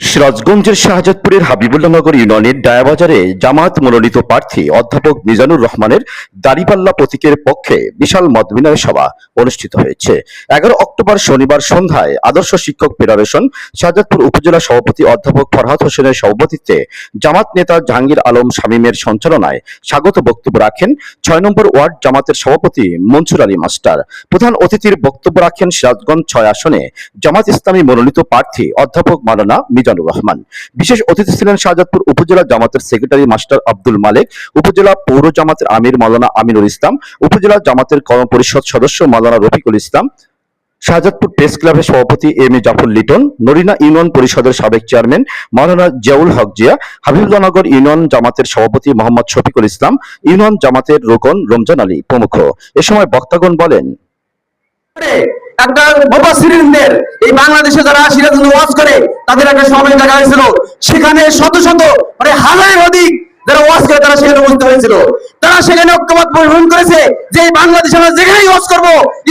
সিরাজগঞ্জের শাহজাদপুরের হাবিবুল্লাহনগর ইউনিয়নের ডায়াবাজারে জামাত মনোনীত প্রার্থী অধ্যাপক মিজানুর রহমানের দাড়িপাল্লা প্রতীকের পক্ষে বিশাল মতবিনয় সভা অনুষ্ঠিত হয়েছে। এগারো অক্টোবর শনিবার সন্ধ্যায় আদর্শ শিক্ষক ফেডারেশন শাহজাদপুর উপজেলা সভাপতি অধ্যাপক ফরহাদ হোসেনের সভাপতিত্বে জামাত নেতা জাহাঙ্গীর আলম শামীমের সঞ্চালনায় স্বাগত বক্তব্য রাখেন ছয় নম্বর ওয়ার্ড জামাতের সভাপতি মনসুর আলী মাস্টার। প্রধান অতিথির বক্তব্য রাখেন সিরাজগঞ্জ ছয় আসনে জামাত ইসলামী মনোনীত প্রার্থী অধ্যাপক মালানা মিজানুর রহমান। বিশেষ অতিথি ছিলেন শাহজাদপুর উপজেলা জামাতের সেক্রেটারি মাস্টার আব্দুল মালেক, উপজেলা পৌর জামাতের আমির মালানা আমিনুল ইসলাম, উপজেলা জামাতের কর্মপরিষদ সদস্য মালানা রফিকুল ইসলাম, শাহজাদপুর প্রেস ক্লাবের সভাপতি M A Jafar Liton, Norina union পরিষদের সাবেক চেয়ারম্যান মাওলানা জিয়াউল হক জিয়া হাবিবুল্লাহনগর ইউনিয়ন জামাতের সভাপতি মোহাম্মদ শফিকুল ইসলাম, ইউনিয়ন জামাতের রোকন রমজান আলী প্রমুখ। এ সময় বক্তাগণ বলেন মানে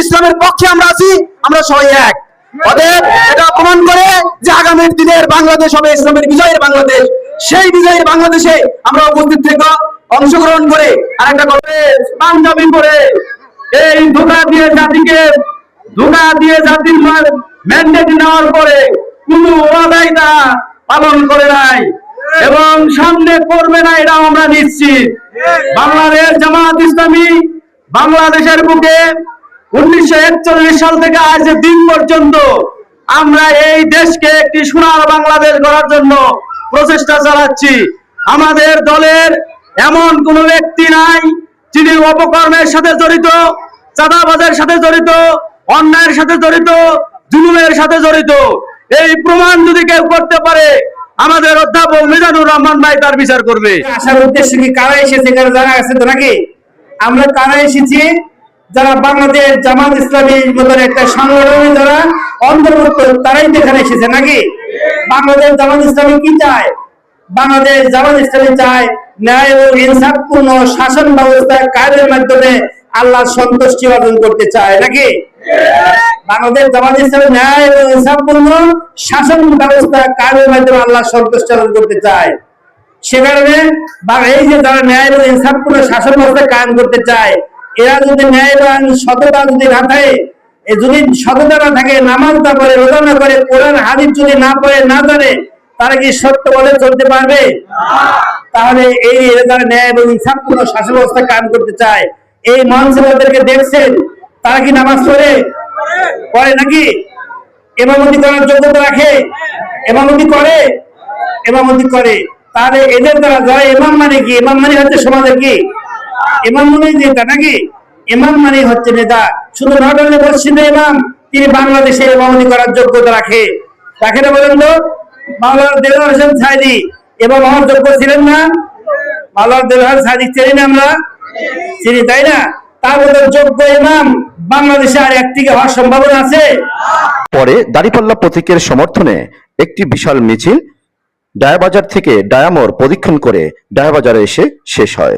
ইসলামের পক্ষে আমরা আছি, আমরা সবাই এক। এটা প্রমাণ করে যে আগামীর দিনের বাংলাদেশ হবে ইসলামের বিজয়ের বাংলাদেশ। সেই বিজয়ের বাংলাদেশে আমরা উপস্থিত থেকে অংশগ্রহণ করে আর একটা করে এই ধোকা দিয়ে জাতিকে ধোকা দিয়ে জাতির ম্যান্ডেট নেওয়ার পরে কোন ওয়াদাই পালন করে নাই এবং সামনে করবে না এটা আমরা নিশ্চিত। বাংলাদেশ জামাত ইসলামী বাংলাদেশের বুকে উনিশশো একচল্লিশ সাল থেকে আজ দিন পর্যন্ত আমরা এই দেশকে একটি সোনার বাংলাদেশ গড়ার জন্য প্রচেষ্টা চালাচ্ছি। আমাদের দলের এমন কোন ব্যক্তি নাই যিনি অপকর্মের সাথে জড়িত, চাঁদাবাজের সাথে জড়িত অন্যায়ের সাথে জড়িত, জুলুমের সাথে জড়িত। এই প্রমাণ যদি কেউ করতে পারে, আমাদের অধ্যাপক মিজানুর রহমান ভাই তার বিচার করবে। আসার উদ্দেশ্য কি কারা এসেছে? এখানে জানা আছে তো নাকি? আমরা কারা এসেছি? যারা বাংলাদেশ জামাত ইসলামী মতন একটা সংগঠনে যারা অন্তর্ভুক্ত, তারাই এখানে এসেছে নাকি? বাংলাদেশ জামাত ইসলামী কি চায়? বাংলাদেশ জামাত ইসলামী চায় ন্যায় ও ইনসাফপূর্ণ শাসন ব্যবস্থা কায়েমের মাধ্যমে আল্লাহ সন্তুষ্টি অর্জন করতে চায় নাকি? বাংলাদেশ জামাত ইসলামী ন্যায় ইনসাফপূর্ণ শাসন ব্যবস্থা কায়েমের মাধ্যমে আল্লাহ সন্তুষ্টি করতে চায়। সে কারণে এই যে ন্যায় এবং শাসন ব্যবস্থা করতে চায়, এরা যদি ন্যায় এবং সততা যদি না থাকে যদি সততা না থাকে, নামাজ না করে রোজা না করে কোরআন যদি না পড়ে, না জানে, তারা কি সত্য বলে চলতে পারবে? তাহলে এই যারা ন্যায় এবং শাসন ব্যবস্থা কায়েম করতে চায়, এই মহানসভাদেরকে দেখছেন তারা কি নামাজ পড়ে? পড়ে নাকি? এমামতি করার যোগ্যতা রাখে? এমামতি করে? এমামতি করে। তাহলে এদের দ্বারা যারা এমাম মানে কি? এমাম মানে হচ্ছে সমাজের কি? ইমাম মানে নেতা নাকি? এমাম মানে হচ্ছে নেতা। শুধু নট অনলি পশ্চিমে ইমাম তিনি বাংলাদেশে ইমামতি করার যোগ্যতা রাখে। রাখে না বলেন তো? মাওলানা দেলোয়ার হোসেন সাইদি আমার যোগ্য ছিলেন না? মাওলানা দেলোয়ার সাইদি চিনি না আমরা? চিনি, তাই না? তার মতো যোগ্য ইমাম বাংলাদেশে আর একটিকে হওয়ার সম্ভাবনা আছে? পরে দাড়িপাল্লা প্রতীকের সমর্থনে একটি বিশাল মিছিল, ডায়াবাজার থেকে ডায়ামোর প্রদক্ষিণ করে ডায়াবাজারে এসে শেষ হয়।